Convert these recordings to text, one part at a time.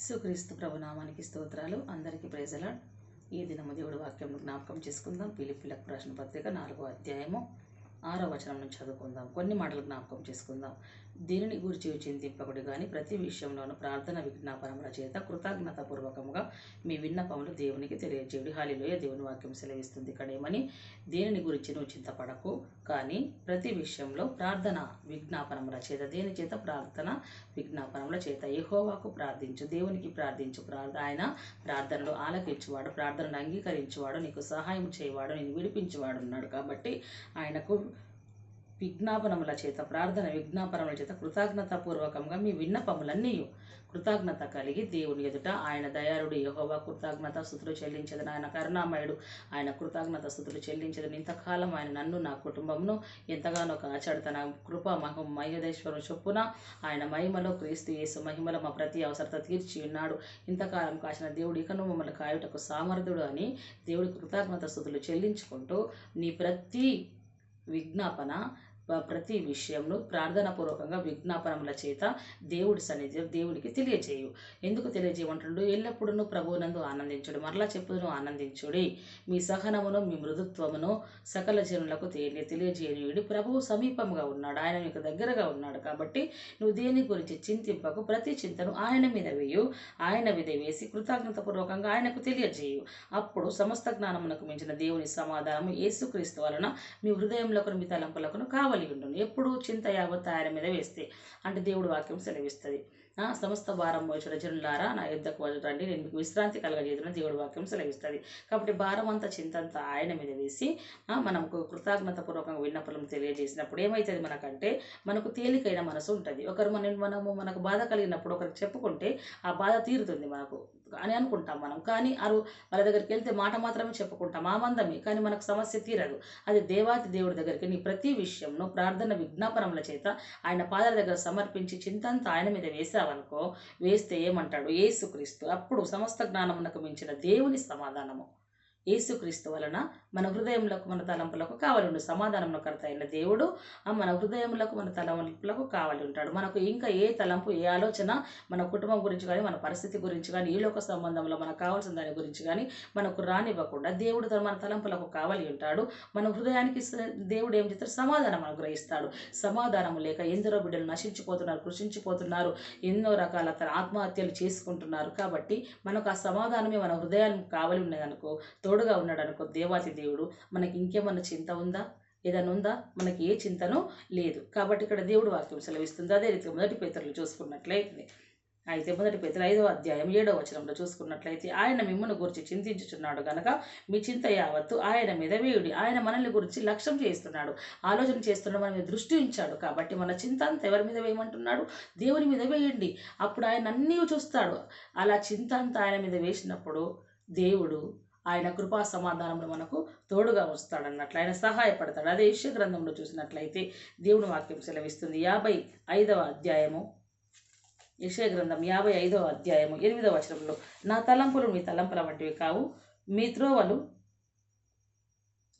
యేసుక్రీస్తు ప్రభునామానికి స్తోత్రాలు. అందరికీ ప్రేజలాడ్ ఈ దినము దేవుడు వాక్యం జ్ఞాపకం చేసుకుందాం. పిలిపిలకు రాసిన పత్రిక నాలుగో అధ్యాయము ఆరో వచనం నుంచి చదువుకుందాం. కొన్ని మాటలు జ్ఞాపకం చేసుకుందాం. దీనిని గురించి చింతింపకుడు కానీ ప్రతి విషయంలోనూ ప్రార్థన విజ్ఞాపనముల చేత కృతజ్ఞతాపూర్వకముగా మీ విన్నపములు దేవునికి తెలియజేయుడి హాలిలోయ దేవుని వాక్యం సెలవిస్తుంది కడేమని. దేనిని గురించి నువ్వు చింతపడకు కానీ ప్రతి విషయంలో ప్రార్థన విజ్ఞాపనముల చేత దేని చేత? ప్రార్థన విజ్ఞాపనముల చేత. యెహోవాకు ప్రార్థించు దేవునికి ప్రార్థించు. ప్రార్థ ఆయన ప్రార్థనలు ఆలకించువాడు ప్రార్థనను అంగీకరించువాడు నీకు సహాయం చేయవాడు నేను విడిపించేవాడు ఉన్నాడు కాబట్టి ఆయనకు విజ్ఞాపనముల చేత ప్రార్థన విజ్ఞాపనముల చేత కృతజ్ఞతాపూర్వకంగా మీ విన్నపములన్నీ కృతజ్ఞత కలిగి దేవుని ఎదుట ఆయన దయారుడు యహోవా కృతజ్ఞత స్థుతులు చెల్లించదని. ఆయన కరుణామయుడు. ఆయన కృతజ్ఞత స్థుతులు చెల్లించదని. ఇంతకాలం ఆయన నన్ను నా కుటుంబంను ఎంతగానో కాచాడు. తన కృప మహ మహేశ్వరం చొప్పున ఆయన మహిమలో క్రీస్తు యేసు మహిమలో మా ప్రతి అవసరత తీర్చి ఉన్నాడు. ఇంతకాలం కాచిన దేవుడు ఇకను మమ్మల్ని కాయుటకు సామర్థ్యుడు అని దేవుడి కృతజ్ఞత స్థుతులు చెల్లించుకుంటూ నీ ప్రతి విజ్ఞాపన ప్రతి విషయంలో ప్రార్థనాపూర్వకంగా విజ్ఞాపనముల చేత దేవుడి సన్నిధి దేవుడికి తెలియజేయు. ఎందుకు తెలియజేయమంటుండు? ఎల్లప్పుడూ ప్రభువునందు ఆనందించుడు మరలా చెప్పును ఆనందించుడి. మీ సహనమును మీ మృదుత్వమును సకల జనులకు తెలియ తెలియజేయుడి. ప్రభువు సమీపంగా ఉన్నాడు ఆయన మీకు దగ్గరగా ఉన్నాడు కాబట్టి నువ్వు దేని గురించి చింతింపకు ప్రతి చింతను ఆయన మీద వేయు. ఆయన మీద వేసి కృతజ్ఞతపూర్వకంగా ఆయనకు తెలియజేయు. అప్పుడు సమస్త జ్ఞానమునకు మించిన దేవుని సమాధానము యేసుక్రీస్తు వలన మీ హృదయంలోకును మీ తలంపులకును కావలి ఉండును. ఎప్పుడు చింత యావత్ ఆయన మీద వేస్తే అంటే దేవుడు వాక్యం సెలవిస్తుంది. సమస్త భారం మోచిన జనులారా నా యుద్ధకు రండి. నేను మీకు విశ్రాంతి కలగజేతున్న దేవుడు వాక్యం సెలవిస్తుంది. కాబట్టి భారం అంతా చింత అంతా ఆయన మీద వేసి మనకు కృతజ్ఞత పూర్వకంగా విన్నపలం తెలియజేసినప్పుడు ఏమవుతుంది మనకంటే మనకు తేలికైన మనసు ఉంటుంది. ఒకరు మన మనము మనకు బాధ కలిగినప్పుడు ఒకరికి చెప్పుకుంటే ఆ బాధ తీరుతుంది మనకు. అని అనుకుంటాం మనం. కానీ అరు వాళ్ళ దగ్గరికి వెళ్తే మాట మాత్రమే చెప్పుకుంటాం. ఆ మందమే. కానీ మనకు సమస్య తీరదు. అది దేవాతి దేవుడి దగ్గరికి నీ ప్రతి విషయంలో ప్రార్థన విజ్ఞాపనముల చేత ఆయన పాదాల దగ్గర సమర్పించి చింతంతా ఆయన మీద వేసావనుకో వేస్తే ఏమంటాడు? ఏసుక్రీస్తు అప్పుడు సమస్త జ్ఞానమునకు మించిన దేవుని సమాధానము. ఏసుక్రీస్తు వలన మన హృదయములకు మన తలంపులకు కావాలి ఉండు సమాధానంలో కర్త అయిన దేవుడు ఆ మన హృదయములకు మన తలంపులకు కావాలి ఉంటాడు. మనకు ఇంకా ఏ తలంపు ఏ ఆలోచన మన కుటుంబం గురించి కానీ మన పరిస్థితి గురించి కానీ ఈ లోక సంబంధంలో మనకు కావాల్సిన దాని గురించి కానీ మనకు రానివ్వకుండా దేవుడు తన మన తలంపులకు కావాలి ఉంటాడు. మన హృదయానికి దేవుడు ఏం చేస్తాడు? సమాధానం అనుగ్రహిస్తాడు. సమాధానం లేక ఎందరో బిడ్డలు నశించిపోతున్నారు కృషించిపోతున్నారు ఎన్నో రకాల తన ఆత్మహత్యలు చేసుకుంటున్నారు. కాబట్టి మనకు ఆ సమాధానమే మన హృదయానికి కావాలి ఉన్నదనుకో తోడుగా ఉన్నాడు అనుకో దేవాతి దేవుడు. మనకి ఇంకేమన్నా చింత ఉందా? ఏదైనా ఉందా? మనకి ఏ చింతనో లేదు. కాబట్టి ఇక్కడ దేవుడు వాక్యం సెలవిస్తుంది. అదే రీతిగా మొదటి పేతరులు చూసుకున్నట్లయితే అయితే మొదటి పేతురు ఐదవ అధ్యాయం ఏడవ వచనంలో చూసుకున్నట్లయితే ఆయన మిమ్మల్ని గురించి చింతించుచున్నాడు కనుక మీ చింత యావత్తు ఆయన మీద వేయుడి. ఆయన మనల్ని గురించి లక్ష్యం చేస్తున్నాడు ఆలోచన చేస్తున్నాడు మన మీద దృష్టి ఉంచాడు. కాబట్టి మన చింత అంతా ఎవరి మీద వేయమంటున్నాడు? దేవుని మీద వేయండి. అప్పుడు ఆయన అన్నీ చూస్తాడు. అలా చింత అంతా ఆయన మీద వేసినప్పుడు దేవుడు ఆయన కృపా సమాధానంలో మనకు తోడుగా వస్తాడన్నట్లు ఆయన సహాయపడతాడు. అదే యెషయా గ్రంథంలో చూసినట్లయితే దేవుని వాక్యం సెలవిస్తుంది. యాభై ఐదవ అధ్యాయము. యశయ గ్రంథం యాభై ఐదవ అధ్యాయము ఎనిమిదవ వచనంలో నా తలంపులు మీ తలంపుల వంటివి కావు మీ త్రోవలు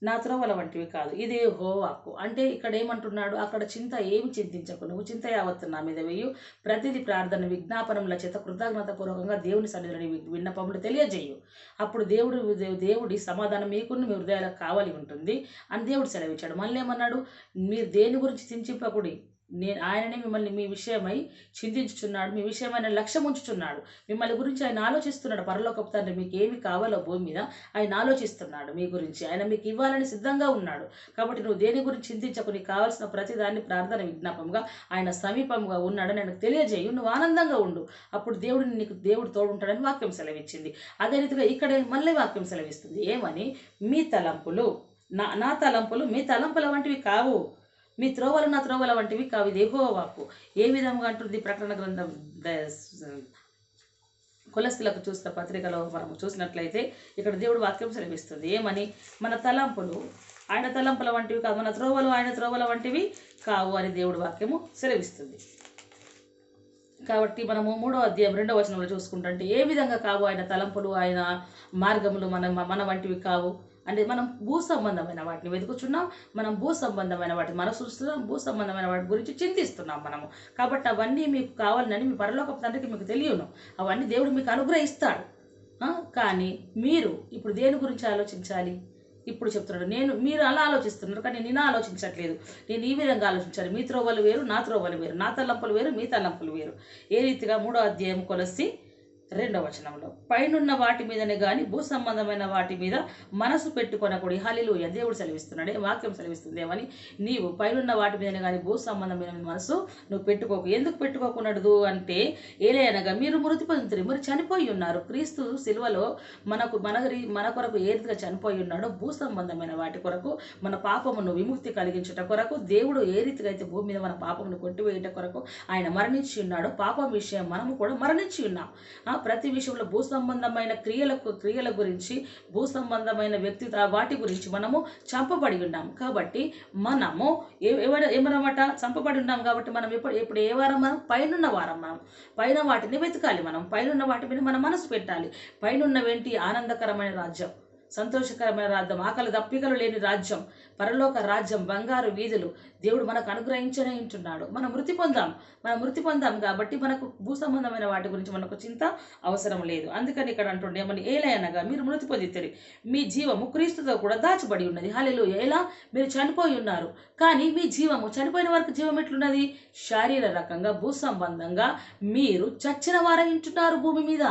నా త్రోవల వంటివి కాదు. ఇదే హోవాకు. అంటే ఇక్కడ ఏమంటున్నాడు? అక్కడ చింత ఏమి చింతించకు. నువ్వు చింత యావత్తు నా మీద వేయు. ప్రతిదీ ప్రార్థన విజ్ఞాపనముల చేత కృతజ్ఞతాపూర్వకంగా దేవుని సన్నిధిని విన్నపములు తెలియజేయు. అప్పుడు దేవుడు దేవుడి సమాధానం మీకు మీ హృదయాలకు కావాలి ఉంటుంది. అని దేవుడు సెలవిచ్చాడు. మళ్ళీ ఏమన్నాడు? మీరు దేని గురించి చింతింపకుడి? నేను ఆయననే మిమ్మల్ని మీ విషయమై చింతించుచున్నాడు మీ విషయమైన లక్ష్యం ఉంచుచున్నాడు. మిమ్మల్ని గురించి ఆయన ఆలోచిస్తున్నాడు. పరలోకపు తండ్రి మీకు ఏమి కావాలో భూమి మీద ఆయన ఆలోచిస్తున్నాడు మీ గురించి. ఆయన మీకు ఇవ్వాలని సిద్ధంగా ఉన్నాడు. కాబట్టి నువ్వు దేని గురించి చింతించకు? నీకు కావాల్సిన ప్రతిదాన్ని ప్రార్థన విజ్ఞాపంగా ఆయన సమీపంగా ఉన్నాడని నేను తెలియజేయు. నువ్వు ఆనందంగా ఉండు. అప్పుడు దేవుడిని నీకు దేవుడు తోడుంటాడని వాక్యం సెలవిచ్చింది. అదే రీతిగా ఇక్కడ మళ్ళీ వాక్యం సెలవిస్తుంది. ఏమని? మీ తలంపులు. నా నా తలంపులు మీ తలంపుల వంటివి కావు. మీ త్రోవలు నా త్రోవల వంటివి కావు. దేహో ఎహో ఏ విధంగా అంటుంది ప్రకటన గ్రంథం? ద- కులస్తులకు చూసిన పత్రికలో మనం చూసినట్లయితే ఇక్కడ దేవుడు వాక్యం సెలవిస్తుంది. ఏమని? మన తలంపులు ఆయన తలంపుల వంటివి కాదు మన త్రోవలు ఆయన త్రోవల వంటివి కావు అని దేవుడు వాక్యము సెలవిస్తుంది. కాబట్టి మనము మూడో అధ్యాయం రెండో వచనంలో చూసుకుంటుంటే ఏ విధంగా కావు? ఆయన తలంపులు ఆయన మార్గములు మన మన వంటివి కావు. అంటే మనం భూ సంబంధమైన వాటిని వెతుకుచున్నాం మనం భూ సంబంధమైన వాటిని మనసుస్తున్నాం భూ సంబంధమైన వాటి గురించి చింతిస్తున్నాం మనము. కాబట్టి అవన్నీ మీకు కావాలని మీ పరలోక తండ్రికి మీకు తెలియను. అవన్నీ దేవుడు మీకు అనుగ్రహిస్తాడు. కానీ మీరు ఇప్పుడు దేని గురించి ఆలోచించాలి? ఇప్పుడు చెప్తున్నాడు నేను మీరు అలా ఆలోచిస్తున్నారు కానీ నేను ఆలోచించట్లేదు. నేను ఈ విధంగా ఆలోచించాలి. మీ త్రోవలు వేరు నా త్రోవలు వేరు నా తలంపులు వేరు మీ తలంపులు వేరు. ఏ రీతిగా మూడో అధ్యాయం కొలసి రెండవ వచనంలో పైనున్న వాటి మీదనే కానీ భూ సంబంధమైన వాటి మీద మనసు పెట్టుకొనకూడి హలిలుయ దేవుడు సెలవిస్తున్నాడే వాక్యం సెలవిస్తుందేమని నీవు పైనున్న వాటి మీదనే కానీ భూ సంబంధమైన మనసు నువ్వు పెట్టుకోకు. ఎందుకు పెట్టుకోకున్నదు అంటే ఏలే అనగా మీరు మృతి పొందుతారు మీరు చనిపోయి ఉన్నారు. క్రీస్తు సిల్వలో మనకు మన మన కొరకు ఏదిగా చనిపోయి ఉన్నాడో భూ సంబంధమైన వాటి కొరకు మన పాపమును విముక్తి కలిగించుట కొరకు దేవుడు ఏ రీతిగా అయితే భూమి మీద మన పాపమును కొట్టివేయట కొరకు ఆయన మరణించి ఉన్నాడో పాపం విషయం మనము కూడా మరణించి ఉన్నాం. ప్రతి విషయంలో భూ సంబంధమైన క్రియలకు క్రియల గురించి భూ సంబంధమైన వ్యక్తి వాటి గురించి మనము చంపబడి ఉన్నాం. కాబట్టి మనము ఏమైనా ఏమన్నమాట? చంపబడి ఉన్నాం కాబట్టి మనం ఎప్పుడు ఇప్పుడు ఏ వారం మనం పైనున్న వారం మనం పైన వాటిని వెతకాలి మనం. పైనున్న వాటి మీద మన మనసు పెట్టాలి. పైనున్నవేంటి? ఆనందకరమైన రాజ్యం సంతోషకరమైన రాజ్యం ఆకలి దప్పికలు లేని రాజ్యం. పరలోక రాజ్యం బంగారు వీధులు దేవుడు మనకు అనుగ్రహించనే ఉంటున్నాడు. మనం మృతి పొందాం. మనం మృతి పొందాం కాబట్టి మనకు భూ సంబంధమైన వాటి గురించి మనకు చింత అవసరం లేదు. అందుకని ఇక్కడ అంటుండే ఏమని? ఏలయనగా మీరు మృతి పొందితే మీ జీవము క్రీస్తుతో కూడా దాచబడి ఉన్నది. హాలిలో ఎలా? మీరు చనిపోయి ఉన్నారు. కానీ మీ జీవము చనిపోయిన వారికి జీవం ఎట్లున్నది? శారీర రకంగా భూ సంబంధంగా మీరు చచ్చిన వారై ఉంటున్నారు భూమి మీద.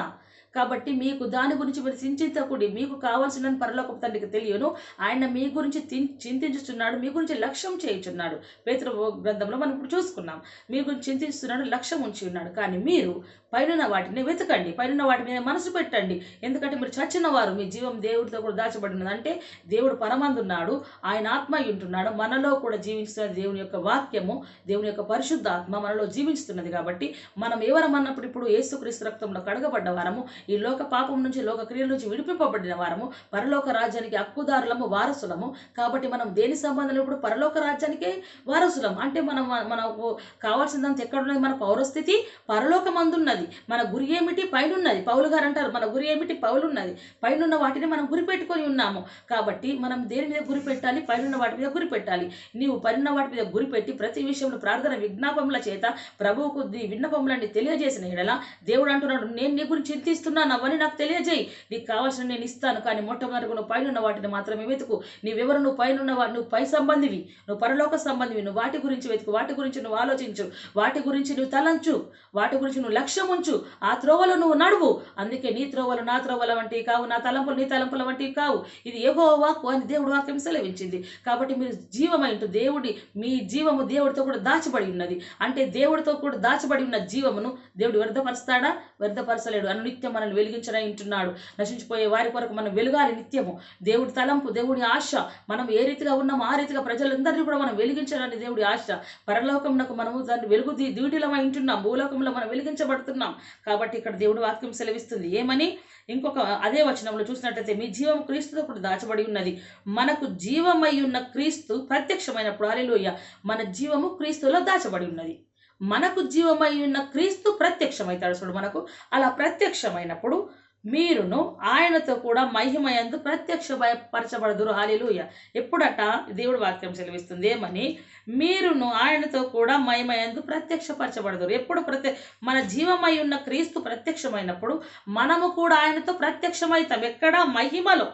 కాబట్టి మీకు దాని గురించి మీరు చింతించకూడి మీకు కావాల్సిన పరలోక తండ్రికి తెలియను. ఆయన మీ గురించి తిన్- చింతించుచున్నాడు మీ గురించి లక్ష్యం చేయుచున్నాడు. పేతురు గ్రంథంలో మనం ఇప్పుడు చూసుకున్నాం. మీ గురించి చింతిస్తున్నాడు లక్ష్యం ఉంచి ఉన్నాడు. కానీ మీరు పైన వాటిని వెతకండి. పైన వాటి మీద మనసు పెట్టండి. ఎందుకంటే మీరు చచ్చిన వారు మీ జీవం దేవుడితో కూడా దాచబడినది అంటే దేవుడు పరమందున్నాడు. ఆయన ఆత్మ ఉంటున్నాడు. మనలో కూడా జీవిస్తున్న దేవుని యొక్క వాక్యము దేవుని యొక్క పరిశుద్ధ ఆత్మ మనలో జీవిస్తున్నది కాబట్టి మనం ఎవరమన్నప్పుడు ఇప్పుడు ఏసుక్రీస్తు రక్తంలో కడగబడ్డ వారము ఈ లోక పాపం నుంచి లోక క్రియల నుంచి విడిపింపబడిన వారము పరలోక రాజ్యానికి హక్కుదారులము వారసులము. కాబట్టి మనం దేని సంబంధం ఇప్పుడు పరలోక రాజ్యానికే వారసులం? అంటే మనం మనకు కావాల్సిందంత ఎక్కడ ఉన్నది మన పౌరస్థితి పరలోకమందున్నది. మన గురి ఏమిటి? పైనున్నది. పౌలు గారు అంటారు మన గురి ఏమిటి? పౌలున్నది. పైనున్న వాటిని మనం గురి పెట్టుకొని ఉన్నాము. కాబట్టి మనం దేని మీద గురి పెట్టాలి? పైనున్న వాటి మీద గురి పెట్టాలి. నీవు పైనున్న వాటి మీద గురి పెట్టి ప్రతి విషయంలో ప్రార్థన విజ్ఞాపముల చేత ప్రభువుకు నీ విన్నపములన్నీ తెలియజేసిన ఎడల దేవుడు అంటున్నాడు నేను నీ గురించి చింతిస్తున్నాను అవన్నీ నాకు తెలియజేయి. నీకు కావాల్సిన నేను ఇస్తాను కానీ మొట్టమొదటి నువ్వు పైనున్న వాటిని మాత్రమే వెతుకు. నీవెవరు? నువ్వు పైన వాటి నువ్వు పై సంబంధివి. నువ్వు పరలోక సంబంధివి. నువ్వు వాటి గురించి వెతుకు వాటి గురించి నువ్వు ఆలోచించు. వాటి గురించి నువ్వు తలంచు. వాటి గురించి నువ్వు లక్ష్యం ఉంచు ఆ త్రోవలో నువ్వు నడువు. అందుకే నీ త్రోవలు నా త్రోవల వంటివి కావు నా తలంపులు నీ తలంపుల వంటివి కావు. ఇది ఏగో వాక్కు అని దేవుడు వాక్యం సెలవించింది. కాబట్టి మీరు జీవమైంటు దేవుడి మీ జీవము దేవుడితో కూడా దాచబడి ఉన్నది. అంటే దేవుడితో కూడా దాచబడి ఉన్న జీవమును దేవుడు వ్యర్థపరుస్తాడా? వ్యర్థపరచలేడు. అనునిత్యం మనల్ని వెలిగించడం నశించిపోయే వారి కొరకు మనం వెలుగాలి నిత్యము. దేవుడి తలంపు దేవుడి ఆశ మనం ఏ రీతిగా ఉన్నామో ఆ రీతిగా ప్రజలందరినీ కూడా మనం వెలిగించాలని దేవుడి ఆశ. పరలోకమునకు మనము దాన్ని వెలుగు దీ- ఉంటున్నాం. భూలోకంలో మనం వెలిగించబడుతున్నాం. కాబట్టి ఇక్కడ దేవుడు వాక్యం సెలవిస్తుంది. ఏమని? ఇంకొక అదే వచనంలో చూసినట్లయితే మీ జీవం క్రీస్తుతో కూడా దాచబడి ఉన్నది. మనకు జీవమై ఉన్న క్రీస్తు ప్రత్యక్షమైనప్పుడు హల్లెలూయా మన జీవము క్రీస్తులో దాచబడి ఉన్నది. మనకు జీవమై ఉన్న క్రీస్తు ప్రత్యక్షమవుతాడు చూడు మనకు. అలా ప్రత్యక్షమైనప్పుడు మీరును ఆయనతో కూడా మహిమయందు ప్రత్యక్ష పరచబడదురు హాలిలుయ ఎప్పుడట? దేవుడు వాక్యం సెలవిస్తుంది. ఏమని? మీరును ఆయనతో కూడా మహిమయందు ప్రత్యక్షపరచబడదురు. ఎప్పుడు ప్రత్య? మన జీవమై ఉన్న క్రీస్తు ప్రత్యక్షమైనప్పుడు మనము కూడా ఆయనతో ప్రత్యక్షమవుతాం ఎక్కడ? మహిమలో.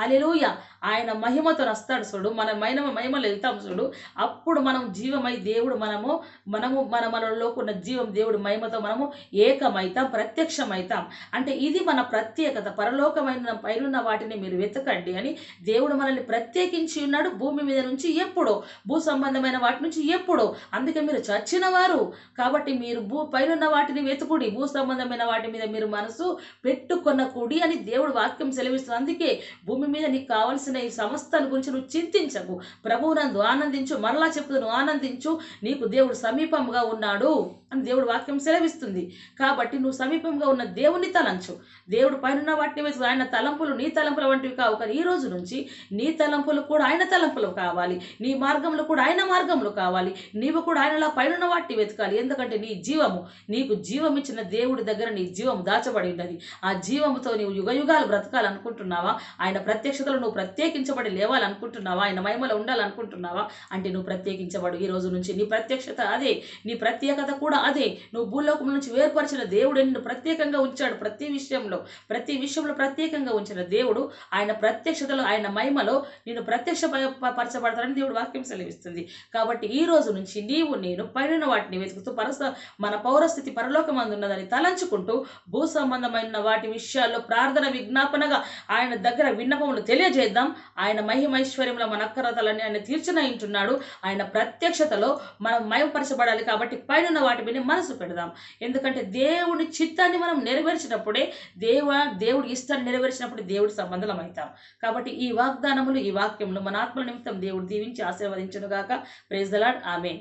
హలెలూయ ఆయన మహిమతో వస్తాడు చూడు మన మహిమ మహిమలో వెళ్తాం చూడు. అప్పుడు మనం జీవమై దేవుడు మనము మనము మన మనలోకి ఉన్న జీవం దేవుడు మహిమతో మనము ఏకమైతాం ప్రత్యక్షమైతాం. అంటే ఇది మన ప్రత్యేకత. పరలోకమైన పైనున్న వాటిని మీరు వెతకండి అని దేవుడు మనల్ని ప్రత్యేకించి ఉన్నాడు. భూమి మీద నుంచి ఎప్పుడో భూ సంబంధమైన వాటి నుంచి ఎప్పుడో. అందుకే మీరు చచ్చిన వారు. కాబట్టి మీరు భూ పైనున్న వాటిని వెతుకుడి భూ సంబంధమైన వాటి మీద మీరు మనసు పెట్టుకొనకుడి అని దేవుడు వాక్యం సెలవిస్తుంది అందుకే భూమి మీద నీకు కావాల్సిన ఈ సంస్థను గురించి నువ్వు చింతించకు. ప్రభువునందు ఆనందించు మరలా చెప్తూ నువ్వు ఆనందించు నీకు దేవుడు సమీపంగా ఉన్నాడు అని దేవుడు వాక్యం సెలవిస్తుంది. కాబట్టి నువ్వు సమీపంగా ఉన్న దేవుని తలంచు. దేవుడు పైన వాటిని వేసి ఆయన తలంపులు నీ తలంపుల వంటివి కావు. కానీ ఈ రోజు నుంచి నీ తలంపులు కూడా ఆయన తలంపులు కావాలి. నీ మార్గంలో కూడా ఆయన మార్గంలో కావాలి. నీవు కూడా ఆయనలా పైన వాటిని వెతకాలి. ఎందుకంటే నీ జీవము నీకు జీవం ఇచ్చిన దేవుడి దగ్గర నీ జీవం దాచబడి ఉన్నది. ఆ జీవముతో నీవు యుగ యుగాలు బ్రతకాలనుకుంటున్నావా? ఆయన ప్రత్యక్షతలో నువ్వు ప్రత్యేకించబడి లేవాలనుకుంటున్నావా? ఆయన మహిమలో ఉండాలనుకుంటున్నావా? అంటే నువ్వు ప్రత్యేకించబడు. ఈ రోజు నుంచి నీ ప్రత్యక్షత అదే. నీ ప్రత్యేకత కూడా అదే. నువ్వు భూలోకం నుంచి వేర్పరిచిన దేవుడు నిన్ను ప్రత్యేకంగా ఉంచాడు ప్రతి విషయంలో. ప్రతి విషయంలో ప్రత్యేకంగా ఉంచిన దేవుడు ఆయన ప్రత్యక్షతలో ఆయన మహిమలో నేను ప్రత్యక్ష ప- పరచబడతానని దేవుడు వాక్యం సెలవిస్తుంది. కాబట్టి ఈ రోజు నుంచి నీవు నేను పైన వాటిని వెతుకుతూ పరస మన పౌరస్థితి పరలోకమందు ఉన్నదని తలంచుకుంటూ భూ సంబంధమైన వాటి విషయాల్లో ప్రార్థన విజ్ఞాపనగా ఆయన దగ్గర విన్న విన్నపములు తెలియజేద్దాం. ఆయన మహిమైశ్వర్యంలో మన అక్కరతలని ఆయన తీర్చనయింటున్నాడు ఆయన ప్రత్యక్షతలో మనం మయపరచబడాలి కాబట్టి పైన వాటి మీద మనసు పెడదాం. ఎందుకంటే దేవుడి చిత్తాన్ని మనం నెరవేర్చినప్పుడే దేవ దేవుడి ఇష్టాన్ని నెరవేర్చినప్పుడు దేవుడి సంబంధం అవుతాం కాబట్టి ఈ వాగ్దానములు ఈ వాక్యములు మన ఆత్మ నిమిత్తం దేవుడు దీవించి ఆశీర్వదించను గాక ప్రేజ్ దలాడ్ ఆమె